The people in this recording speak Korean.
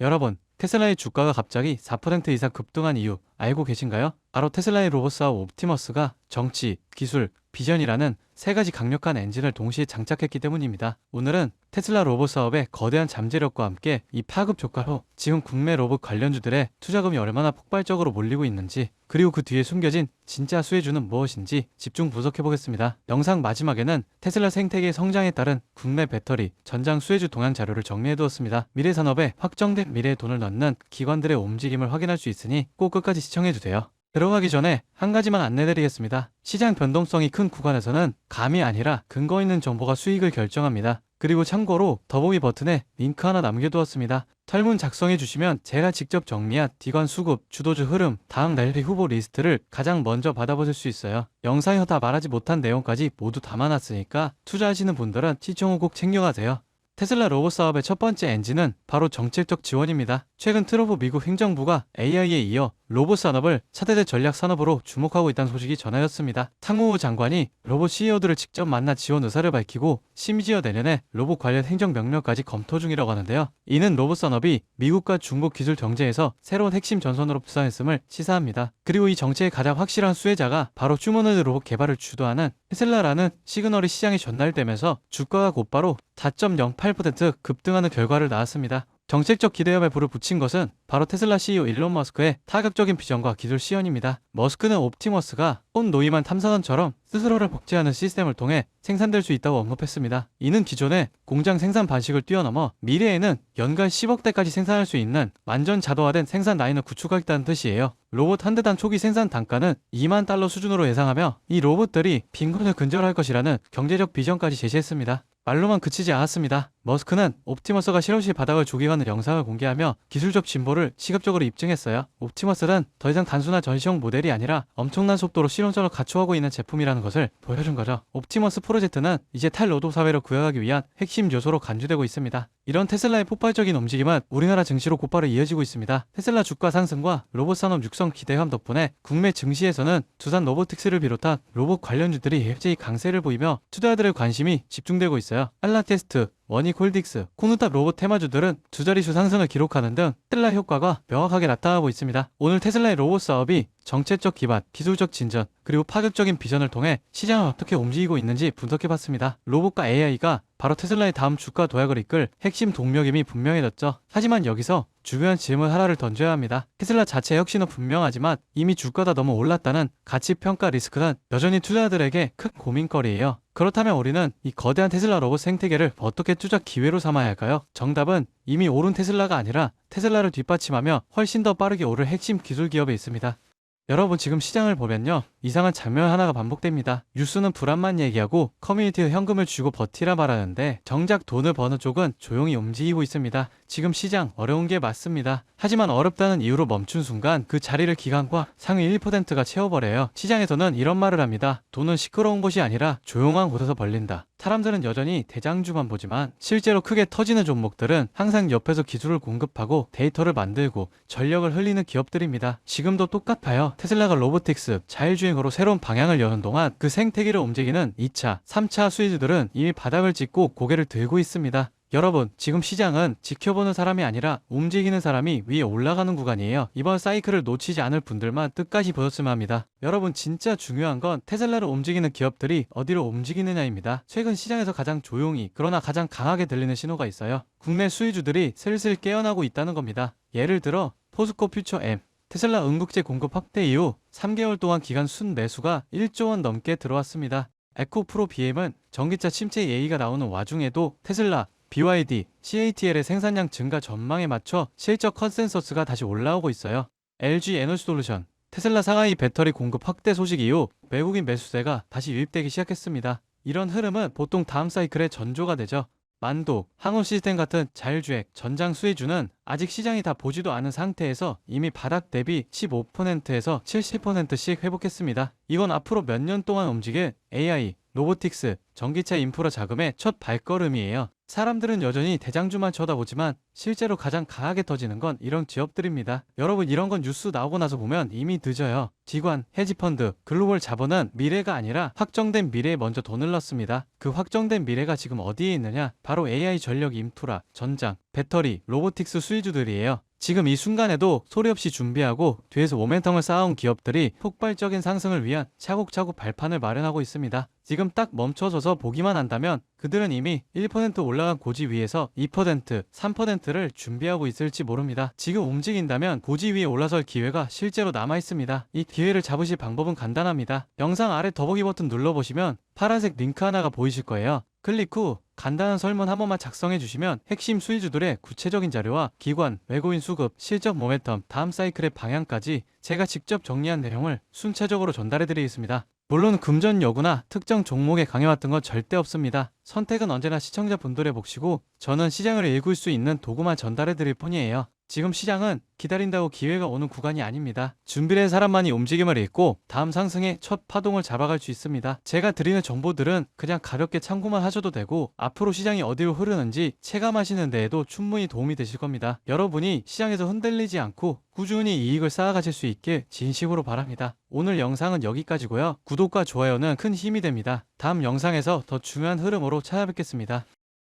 여러분, 테슬라의 주가가 갑자기 4% 이상 급등한 이유 알고 계신가요? 바로 테슬라의 로봇사업 옵티머스가 정치, 기술, 비전이라는 세 가지 강력한 엔진을 동시에 장착했기 때문입니다. 오늘은 테슬라 로봇 사업의 거대한 잠재력과 함께 이 파급 효과로 지금 국내 로봇 관련주들의 투자금이 얼마나 폭발적으로 몰리고 있는지 그리고 그 뒤에 숨겨진 진짜 수혜주는 무엇인지 집중 분석해 보겠습니다. 영상 마지막에는 테슬라 생태계의 성장에 따른 국내 배터리, 전장 수혜주 동향 자료를 정리해 두었습니다. 미래 산업에 확정된 미래의 돈을 넣는 기관들의 움직임을 확인할 수 있으니 꼭 끝까지 시청해 주세요. 들어가기 전에 한 가지만 안내드리겠습니다. 시장 변동성이 큰 구간에서는 감이 아니라 근거 있는 정보가 수익을 결정합니다. 그리고 참고로 더보기 버튼에 링크 하나 남겨두었습니다. 설문 작성해 주시면 제가 직접 정리한 디관 수급, 주도주 흐름, 다음 랠리 후보 리스트를 가장 먼저 받아보실 수 있어요. 영상에서 다 말하지 못한 내용까지 모두 담아놨으니까 투자하시는 분들은 시청 후 꼭 챙겨가세요. 테슬라 로봇 사업의 첫 번째 엔진은 바로 정책적 지원입니다. 최근 트럼프 미국 행정부가 AI에 이어 로봇 산업을 차세대 전략 산업으로 주목하고 있다는 소식이 전해졌습니다. 상무부 장관이 로봇 CEO들을 직접 만나 지원 의사를 밝히고 심지어 내년에 로봇 관련 행정 명령까지 검토 중이라고 하는데요. 이는 로봇 산업이 미국과 중국 기술 경제에서 새로운 핵심 전선으로 부상했음을 시사합니다. 그리고 이 정책의 가장 확실한 수혜자가 바로 휴머노이드 로봇 개발을 주도하는 테슬라라는 시그널이 시장에 전달되면서 주가가 곧바로 4.08% 급등하는 결과를 낳았습니다. 정책적 기대감에 불을 붙인 것은 바로 테슬라 CEO 일론 머스크의 타격적인 비전과 기술 시연입니다. 머스크는 옵티머스가 온 노이만 탐사선처럼 스스로를 복제하는 시스템을 통해 생산될 수 있다고 언급했습니다. 이는 기존의 공장 생산 방식을 뛰어넘어 미래에는 연간 10억 대까지 생산할 수 있는 완전 자동화된 생산 라인을 구축하겠다는 뜻이에요. 로봇 한 대당 초기 생산 단가는 2만 달러 수준으로 예상하며 이 로봇들이 빈곤을 근절할 것이라는 경제적 비전까지 제시했습니다. 말로만 그치지 않았습니다. 머스크는 옵티머스가 실험실 바닥을 조깅하는 영상을 공개하며 기술적 진보를 시각적으로 입증했어요. 옵티머스는 더 이상 단순한 전시용 모델이 아니라 엄청난 속도로 실용성을 갖춰가고 있는 제품이라는 것을 보여준 거죠. 옵티머스 프로젝트는 이제 탈로도 사회를 구현하기 위한 핵심 요소로 간주되고 있습니다. 이런 테슬라의 폭발적인 움직임은 우리나라 증시로 곧바로 이어지고 있습니다. 테슬라 주가 상승과 로봇 산업 육성 기대감 덕분에 국내 증시에서는 두산 로보틱스를 비롯한 로봇 관련주들이 일제히 강세를 보이며 투자자들의 관심이 집중되고 있어요. 알라 테스트, 원익홀딕스, 코누탑 로봇 테마주들은 두 자릿수 상승을 기록하는 등 테슬라 효과가 명확하게 나타나고 있습니다. 오늘 테슬라의 로봇 사업이 정책적 기반, 기술적 진전, 그리고 파격적인 비전을 통해 시장을 어떻게 움직이고 있는지 분석해봤습니다. 로봇과 AI가 바로 테슬라의 다음 주가 도약을 이끌 핵심 동력임이 분명해졌죠. 하지만 여기서 중요한 질문 하나를 던져야 합니다. 테슬라 자체 혁신은 분명하지만 이미 주가가 너무 올랐다는 가치 평가 리스크는 여전히 투자자들에게 큰 고민거리예요. 그렇다면 우리는 이 거대한 테슬라 로봇 생태계를 어떻게 투자 기회로 삼아야 할까요? 정답은 이미 오른 테슬라가 아니라 테슬라를 뒷받침하며 훨씬 더 빠르게 오를 핵심 기술 기업에 있습니다. 여러분 지금 시장을 보면요 이상한 장면 하나가 반복됩니다 뉴스는 불안만 얘기하고 커뮤니티에 현금을 주고 버티라 말하는데 정작 돈을 버는 쪽은 조용히 움직이고 있습니다 지금 시장 어려운 게 맞습니다 하지만 어렵다는 이유로 멈춘 순간 그 자리를 기관과 상위 1%가 채워버려요 시장에서는 이런 말을 합니다 돈은 시끄러운 곳이 아니라 조용한 곳에서 벌린다 사람들은 여전히 대장주만 보지만 실제로 크게 터지는 종목들은 항상 옆에서 기술을 공급하고 데이터를 만들고 전력을 흘리는 기업들입니다. 지금도 똑같아요. 테슬라가 로보틱스, 자율주행으로 새로운 방향을 여는 동안 그 생태계를 움직이는 2차, 3차 수혜주들은 이미 바닥을 찍고 고개를 들고 있습니다. 여러분, 지금 시장은 지켜보는 사람이 아니라 움직이는 사람이 위에 올라가는 구간이에요. 이번 사이클을 놓치지 않을 분들만 끝까지 보셨으면 합니다. 여러분, 진짜 중요한 건 테슬라를 움직이는 기업들이 어디로 움직이느냐입니다. 최근 시장에서 가장 조용히, 그러나 가장 강하게 들리는 신호가 있어요. 국내 수혜주들이 슬슬 깨어나고 있다는 겁니다. 예를 들어, 포스코 퓨처 M, 테슬라 응급제 공급 확대 이후 3개월 동안 기간 순 매수가 1조 원 넘게 들어왔습니다. 에코프로 BM은 전기차 침체 예의가 나오는 와중에도 테슬라, BYD, CATL의 생산량 증가 전망에 맞춰 실적 컨센서스가 다시 올라오고 있어요. LG 에너지 솔루션, 테슬라 상하이 배터리 공급 확대 소식 이후 외국인 매수세가 다시 유입되기 시작했습니다. 이런 흐름은 보통 다음 사이클의 전조가 되죠. 만도, 항우 시스템 같은 자율주행, 전장 수혜주는 아직 시장이 다 보지도 않은 상태에서 이미 바닥 대비 15%에서 70%씩 회복했습니다. 이건 앞으로 몇 년 동안 움직일 AI, 로보틱스, 전기차 인프라 자금의 첫 발걸음이에요. 사람들은 여전히 대장주만 쳐다보지만 실제로 가장 강하게 터지는 건 이런 기업들입니다. 여러분 이런 건 뉴스 나오고 나서 보면 이미 늦어요. 기관, 헤지펀드, 글로벌 자본은 미래가 아니라 확정된 미래에 먼저 돈을 넣습니다. 그 확정된 미래가 지금 어디에 있느냐? 바로 AI 전력 인프라, 전장, 배터리, 로보틱스 수혜주들이에요. 지금 이 순간에도 소리 없이 준비하고 뒤에서 모멘텀을 쌓아온 기업들이 폭발적인 상승을 위한 차곡차곡 발판을 마련하고 있습니다. 지금 딱 멈춰서서 보기만 한다면 그들은 이미 1% 올라간 고지 위에서 2%, 3%를 준비하고 있을지 모릅니다. 지금 움직인다면 고지 위에 올라설 기회가 실제로 남아 있습니다. 이 기회를 잡으실 방법은 간단합니다. 영상 아래 더보기 버튼 눌러보시면 파란색 링크 하나가 보이실 거예요. 클릭 후 간단한 설문 한 번만 작성해 주시면 핵심 수익주들의 구체적인 자료와 기관, 외국인 수급, 실적 모멘텀, 다음 사이클의 방향까지 제가 직접 정리한 내용을 순차적으로 전달해 드리겠습니다. 물론 금전 여구나 특정 종목에 강해왔던 건 절대 없습니다. 선택은 언제나 시청자분들의 몫이고 저는 시장을 읽을 수 있는 도구만 전달해 드릴 뿐이에요. 지금 시장은 기다린다고 기회가 오는 구간이 아닙니다. 준비된 사람만이 움직임을 읽고 다음 상승의 첫 파동을 잡아갈 수 있습니다. 제가 드리는 정보들은 그냥 가볍게 참고만 하셔도 되고 앞으로 시장이 어디로 흐르는지 체감하시는 데에도 충분히 도움이 되실 겁니다. 여러분이 시장에서 흔들리지 않고 꾸준히 이익을 쌓아가실 수 있길 진심으로 바랍니다. 오늘 영상은 여기까지고요. 구독과 좋아요는 큰 힘이 됩니다. 다음 영상에서 더 중요한 흐름으로 찾아뵙겠습니다.